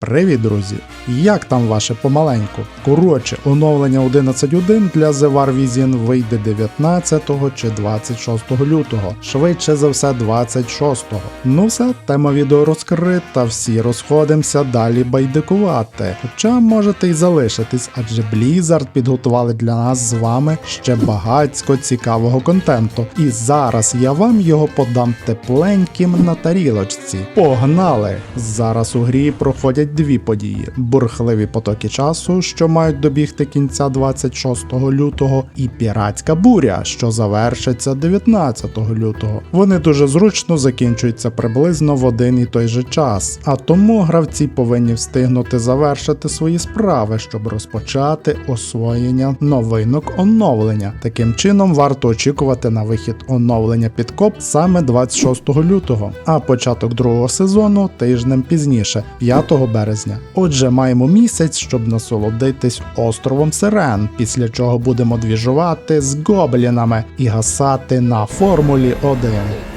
Привіт, друзі! Як там ваше помаленьку? Коротше, оновлення 11.1 для The War Vision вийде 19 чи 26 лютого, швидше за все 26-го. Ну все, тема відео розкрита, всі розходимося далі байдикувати. Хоча можете й залишитись, адже Blizzard підготували для нас з вами ще багатько цікавого контенту. І зараз я вам його подам тепленьким на тарілочці. Погнали! Зараз у грі проходять дві події: бурхливі потоки часу, що мають добігти кінця 26 лютого, і піратська буря, що завершиться 19 лютого. Вони дуже зручно закінчуються приблизно в один і той же час, а тому гравці повинні встигнути завершити свої справи, щоб розпочати освоєння новинок оновлення. Таким чином варто очікувати на вихід оновлення підкоп саме 26 лютого, а початок другого сезону тижнем пізніше, 5 березня. Отже, маємо місяць, щоб насолодитись островом Сирен, після чого будемо двіжувати з гоблінами і гасати на Формулі 1.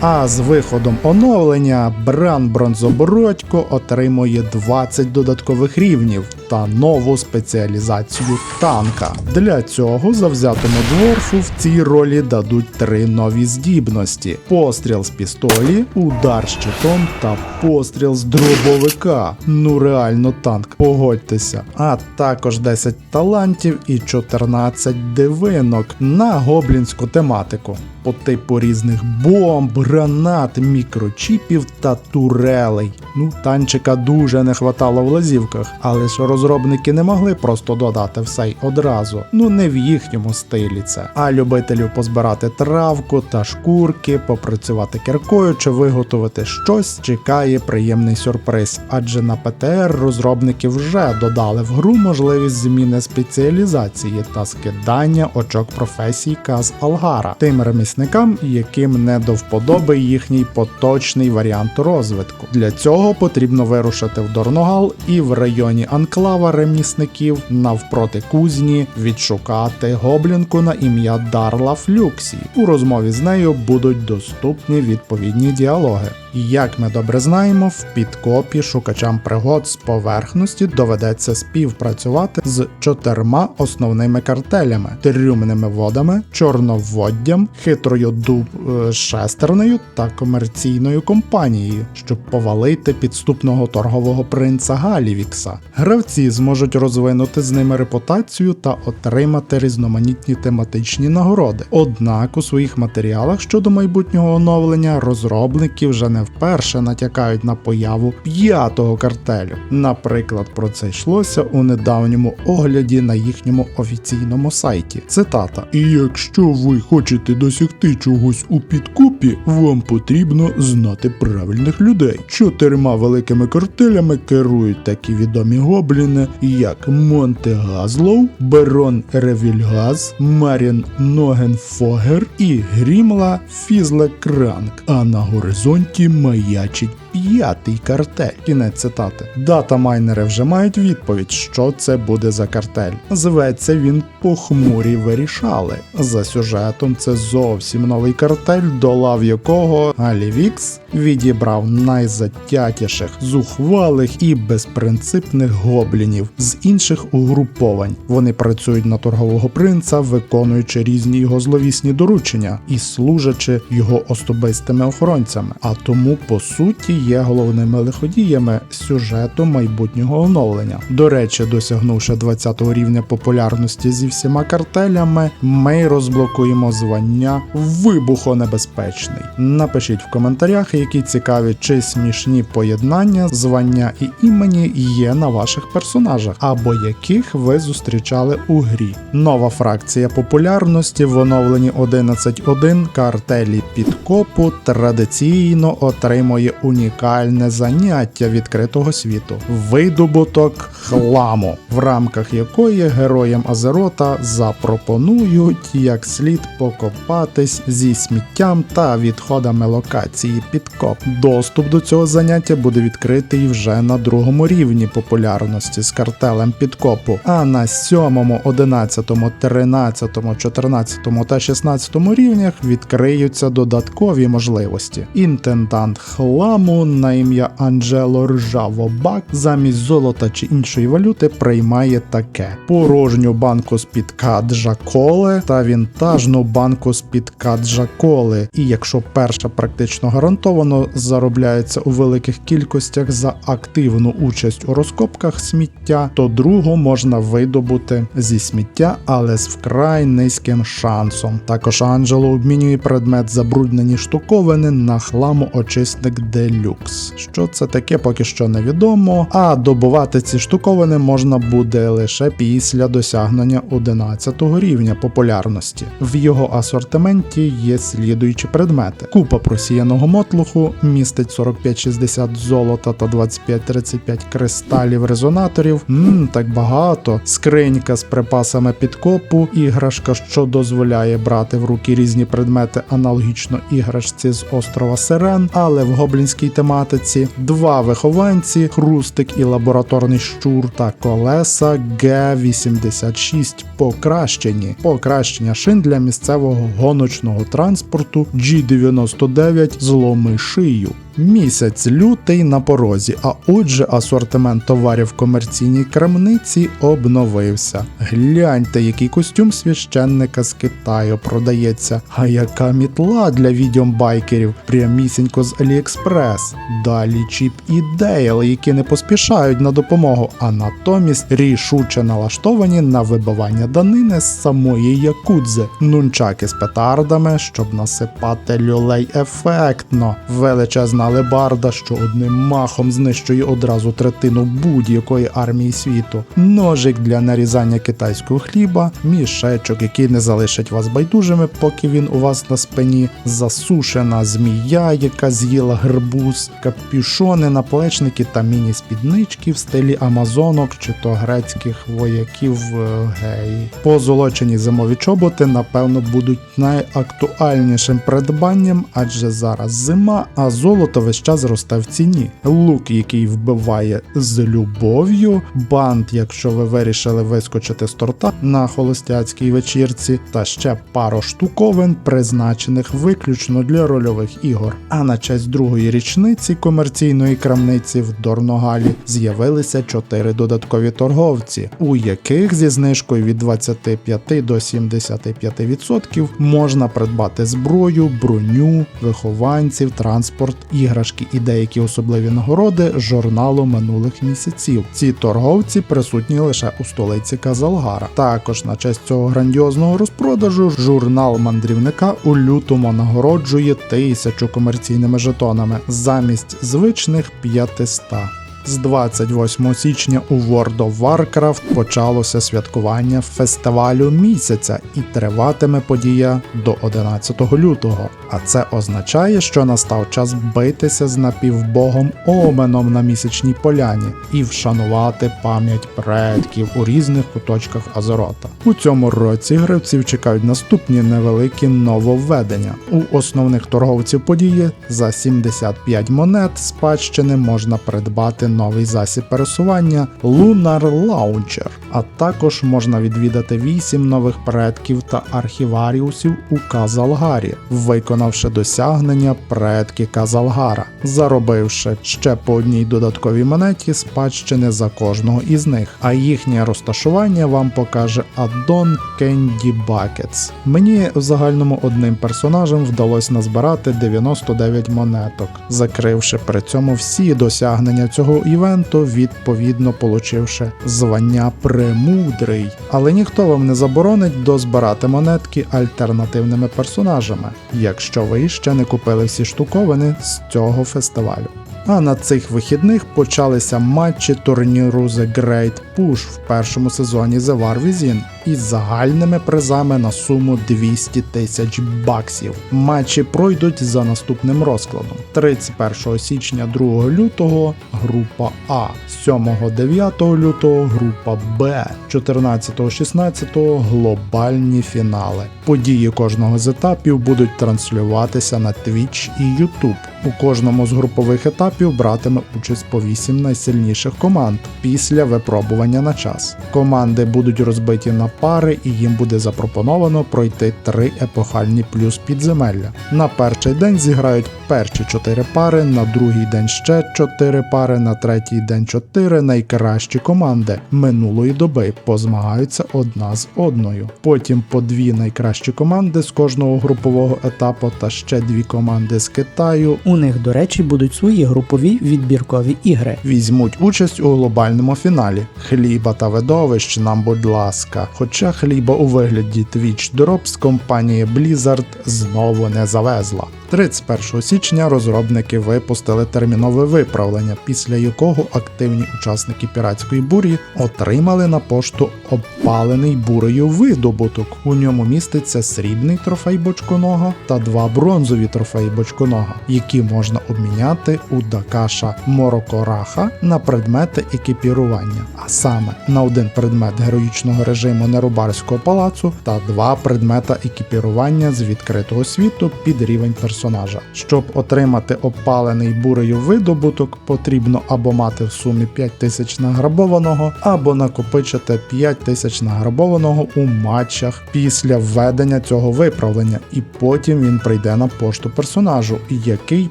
А з виходом оновлення Бран Бронзобородько отримує 20 додаткових рівнів та нову спеціалізацію танка. Для цього завзятому дворфу в цій ролі дадуть три нові здібності: постріл з пістолі, удар щитом та постріл з дробовика. Ну реально танк, погодьтеся. А також 10 талантів і 14 дивинок на гоблінську тематику по типу різних бомб, гранат, мікрочіпів та турелей. Ну, танчика дуже не хватало в лазівках, але ж розробники не могли просто додати все й одразу. Ну не в їхньому стилі це. А любителів позбирати травку та шкурки, попрацювати кіркою чи виготовити щось, чекає приємний сюрприз. Адже на ПТР розробники вже додали в гру можливість зміни спеціалізації та скидання очок професій Каз Алгара тим ремісникам, яким не до вподоби їхній поточний варіант розвитку. Для цього потрібно вирушити в Дорногал і в районі анклава ремісників навпроти кузні відшукати гоблінку на ім'я Дарла Флюксі. У розмові з нею будуть доступні відповідні діалоги. Як ми добре знаємо, в підкопі шукачам пригод з поверхності доведеться співпрацювати з чотирма основними картелями: трюмними водами, чорноводдям, хитрою дуб шестернею та комерційною компанією, щоб повалити підступного торгового принца Галівікса. Гравці зможуть розвинути з ними репутацію та отримати різноманітні тематичні нагороди. Однак у своїх матеріалах щодо майбутнього оновлення розробники вже не вперше натякають на появу п'ятого картелю. Наприклад, про це йшлося у недавньому огляді на їхньому офіційному сайті. Цитата: І якщо ви хочете досягти чогось у підкупі, вам потрібно знати правильних людей. Чотирма великими картелями керують такі відомі гобліни, як Монте Газлоу, Берон Ревільгаз, Марін Ногенфогер і Грімла Фізлекранк. А на горизонті маячить п'ятий картель. Кінець цитати. Дата-майнери вже мають відповідь, що це буде за картель. Зветься він похмурі вирішали. За сюжетом це зовсім новий картель, до лав якого Алівікс відібрав найзатятіших, зухвалих і безпринципних гоблінів з інших угруповань. Вони працюють на торгового принца, виконуючи різні його зловісні доручення і служачи його особистими охоронцями. А тому, по суті, є головними лиходіями сюжету майбутнього оновлення. До речі, досягнувши 20 рівня популярності зі всіма картелями, ми розблокуємо звання вибухонебезпечний. Напишіть в коментарях, які цікаві чи смішні поєднання звання і імені є на ваших персонажах, або яких ви зустрічали у грі. Нова фракція популярності в оновленні 11.1 картелі підкопу традиційно отримує унікальне заняття відкритого світу видобуток хламу, в рамках якої героям Азерота запропонують як слід покопатись зі сміттям та відходами локації підкоп. Доступ до цього заняття буде відкритий вже на другому рівні популярності з картелем підкопу, а на 7, 11, 13, 14 та 16 рівнях відкриються додаткові можливості. Інтендант хламу на ім'я Анджело Ржаво Бак замість золота чи іншої валюти приймає таке: порожню банку з-під каджа коле та вінтажну банку з-під каджа коле. І якщо перша практично гарантовано заробляється у великих кількостях за активну участь у розкопках сміття, то другу можна видобути зі сміття, але з вкрай низьким шансом. Також Анджело обмінює предмет забруднені штуковини на хламоочисник делюкс. Що це таке, поки що невідомо. А добувати ці штуковини можна буде лише після досягнення 11 рівня популярності. В його асортименті є слідуючі предмети: купа просіяного мотлуху містить 45-60 золота та 25-35 кристалів резонаторів. Мм, так багато. Скринька з припасами підкопу, іграшка, що дозволяє брати в руки різні предмети аналогічно іграшці з острова Сирен, але в гоблінській тематиці, два вихованці, хрустик і лабораторний щур та колеса Г86 покращені. Покращення шин для місцевого гоночного транспорту G99 зломи шию. Місяць лютий на порозі, а отже, асортимент товарів в комерційній крамниці обновився. Гляньте, який костюм священника з Китаю продається. А яка мітла для відьомбайкерів, прямісінько з Аліекспрес. Далі Чіп і Дейл, які не поспішають на допомогу, а натомість рішуче налаштовані на вибивання данини з самої якудзи, нунчаки з петардами, щоб насипати люлей ефектно, величезна алебарда, що одним махом знищує одразу третину будь-якої армії світу, ножик для нарізання китайського хліба, мішечок, який не залишить вас байдужими, поки він у вас на спині, засушена змія, яка з'їла гербуз, капюшони, наплечники та міні-спіднички в стилі амазонок чи то грецьких вояків е, геї. Позолочені зимові чоботи, напевно, будуть найактуальнішим придбанням, адже зараз зима, а золото весь час росте в ціні. Лук, який вбиває з любов'ю, бант, якщо ви вирішили вискочити з торта на холостяцькій вечірці, та ще пару штуковин, призначених виключно для рольових ігор. А на честь другої річниці комерційної крамниці в Дорногалі з'явилися чотири додаткові торговці, у яких зі знижкою від 25 до 75% можна придбати зброю, броню, вихованців, транспорт, іграшки і деякі особливі нагороди журналу минулих місяців. Ці торговці присутні лише у столиці Казалгара. Також на честь цього грандіозного розпродажу журнал мандрівника у лютому нагороджує тисячу комерційними жетонами замість звичних 500. З 28 січня у World of Warcraft почалося святкування фестивалю місяця і триватиме подія до 11 лютого. А це означає, що настав час битися з напівбогом Оменом на місячній поляні і вшанувати пам'ять предків у різних куточках Азерота. У цьому році гравців чекають наступні невеликі нововведення. У основних торговців події за 75 монет спадщини можна придбати новий засіб пересування Lunar Launcher, а також можна відвідати 8 нових предків та архіваріусів у Казалгарі, виконавши досягнення предки Казалгара, заробивши ще по одній додатковій монеті спадщини за кожного із них. А їхнє розташування вам покаже аддон Candy Buckets. Мені в загальному одним персонажем вдалося назбирати 99 монеток, закривши при цьому всі досягнення цього івенту, відповідно получивши звання Премудрий. Але ніхто вам не заборонить дозбирати монетки альтернативними персонажами, якщо ви ще не купили всі штуковини з цього фестивалю. А на цих вихідних почалися матчі турніру The Great Push в першому сезоні The War Within із загальними призами на суму 200 тисяч баксів. Матчі пройдуть за наступним розкладом: 31 січня 2 лютого група А, 7-9 лютого група Б, 14-16 глобальні фінали. Події кожного з етапів будуть транслюватися на Twitch і YouTube. У кожному з групових етапів братиме участь по 8 найсильніших команд після випробування на час. Команди будуть розбиті на пари, і їм буде запропоновано пройти три епохальні плюс підземелля. На перший день зіграють перші чотири пари, на другий день ще чотири пари, на третій день чотири найкращі команди минулої доби позмагаються одна з одною. Потім по дві найкращі команди з кожного групового етапу та ще дві команди з Китаю У них, до речі, будуть свої групові відбіркові ігри. візьмуть участь у глобальному фіналі. Хліба та видовищ нам, будь ласка. Хоча хліба у вигляді Twitch Drops компанія Blizzard знову не завезла. 31 січня розробники випустили термінове виправлення, після якого активні учасники піратської бурі отримали на пошту обпалений бурею видобуток. У ньому міститься срібний трофей бочконога та два бронзові трофеї бочконога, які можна обміняти у Дакаша Морокораха на предмети екіпірування, а саме на один предмет героїчного режиму Нерубарського палацу та два предмета екіпірування з відкритого світу під рівень персонажа. Щоб отримати обпалений бурею видобуток, потрібно або мати в сумі 5000 награбованого, або накопичити 5000 награбованого у матчах після введення цього виправлення, і потім він прийде на пошту персонажу, який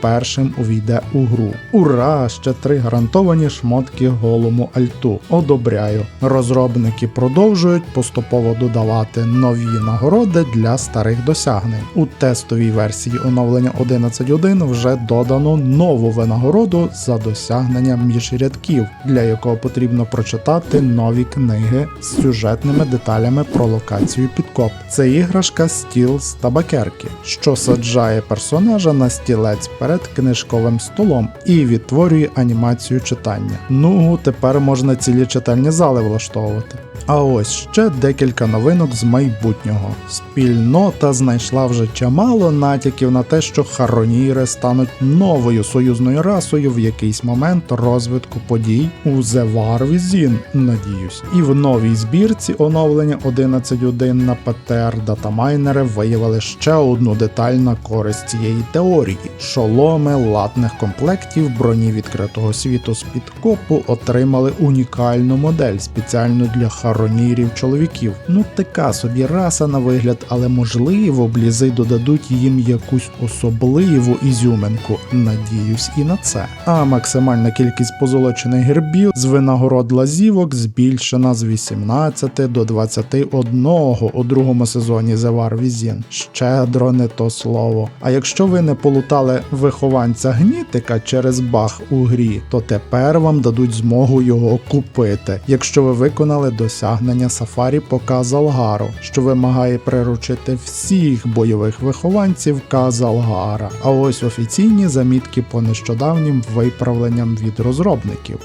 першим увійде у гру. Ура! Ще три гарантовані шмотки голому альту. Одобряю. Розробники продовжують поступово додавати нові нагороди для старих досягнень. У тестовій версії оновлення 11.1 вже додано нову винагороду за досягнення міжрядків, для якого потрібно прочитати нові книги з сюжетними деталями про локацію підкоп. Це іграшка стіл з табакерки, що саджає персонажа на стілець перед книжковим столом і відтворює анімацію читання. Ну, тепер можна цілі читальні зали влаштовувати. А ось ще декілька новинок з майбутнього. Спільнота знайшла вже чимало натяків на те, що хароніри стануть новою союзною расою в якийсь момент розвитку подій у The War Within, надіюсь. І в новій збірці оновлення 11.1 на ПТР датамайнери виявили ще одну деталь на користь цієї теорії: шоломи латних комплектів броні відкритого світу з підкопу отримали унікальну модель спеціально для харонірів чоловіків. Ну така собі раса на вигляд, але можливо блізи додадуть їм якусь особливу ізюминку. Надіюсь і на це. А максимальна кількість позолочених гербів з винагород лазівок збільшена з 18 до 21 у другому сезоні The War. Щедро не то слово. А якщо ви не полутали вихованця гнітика через баг у грі, то тепер вам дадуть змогу його купити, якщо ви виконали досягнення сафарі по Казалгару, що вимагає приручити всіх бойових вихованців Казалгара. А ось офіційні замітки по нещодавнім виправленням від розробників.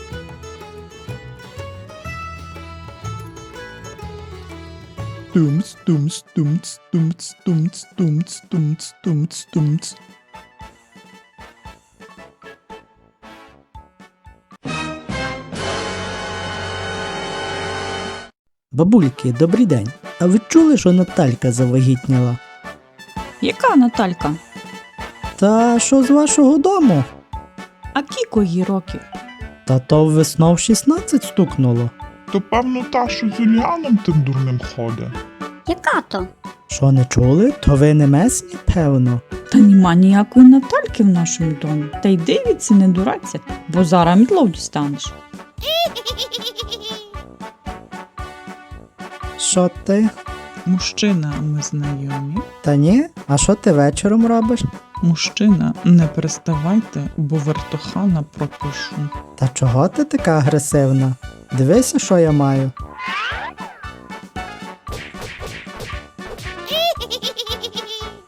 Тумц, тумц, тумц, тумц, тумц, тумц, тумц, тумц, тумц. Бабульки, добрий день. А ви чули, що Наталька завагітніла? Яка Наталька? Та що з вашого дому? А кіко їй років? Та то веснов 16 стукнуло. То певно та, що з Юліаном тим дурним ходить. Яка то? Що не чули? То ви не месні, певно. Та нема ніякої Натальки в нашому домі. Та й дивіться, не дураться, бо зараз мітлов дістанеш. Що ти? Мужчина, ми знайомі. Та ні? А що ти вечором робиш? Мужчина, не переставайте, бо вертохана пропишу. Та чого ти така агресивна? Дивися, що я маю.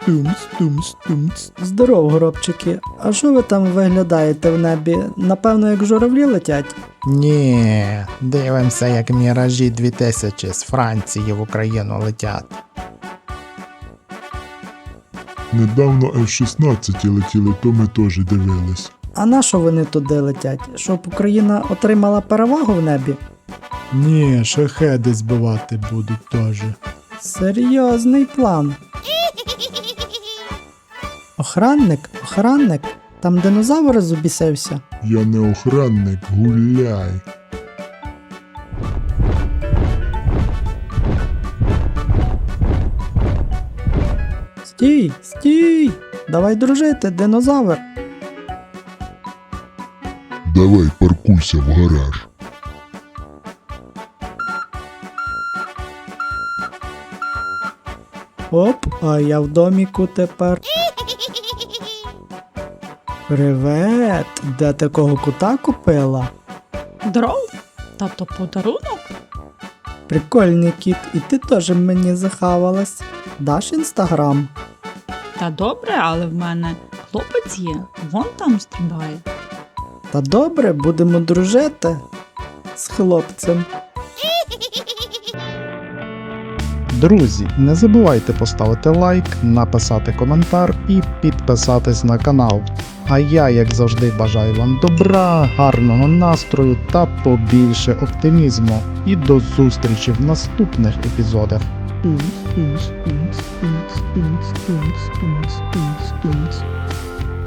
Тумц, тумц, тумц. Здоров, горобчики. А що ви там виглядаєте в небі? Напевно, як журавлі летять? Ні, дивимося, як міражі 2000 з Франції в Україну летять. Недавно F-16 летіли, то ми теж дивились. А на що вони туди летять? Щоб Україна отримала перевагу в небі? Ні, шахеди збивати будуть теж. Серйозний план. Охранник, охранник, там динозавр зубісився. Я не охранник, гуляй. Стій, стій! Давай дружити, динозавр. Давай паркуйся в гараж. Оп, а я в доміку тепер. Привет! Де такого кута купила? Дров? Тато подарунок? Прикольний кіт, і ти теж мені захавалась. Даш інстаграм. Та добре, але в мене хлопець є, вон там стрибає. Та добре, будемо дружити з хлопцем. Друзі, не забувайте поставити лайк, написати коментар і підписатись на канал. А я, як завжди, бажаю вам добра, гарного настрою та побільше оптимізму. І до зустрічі в наступних епізодах.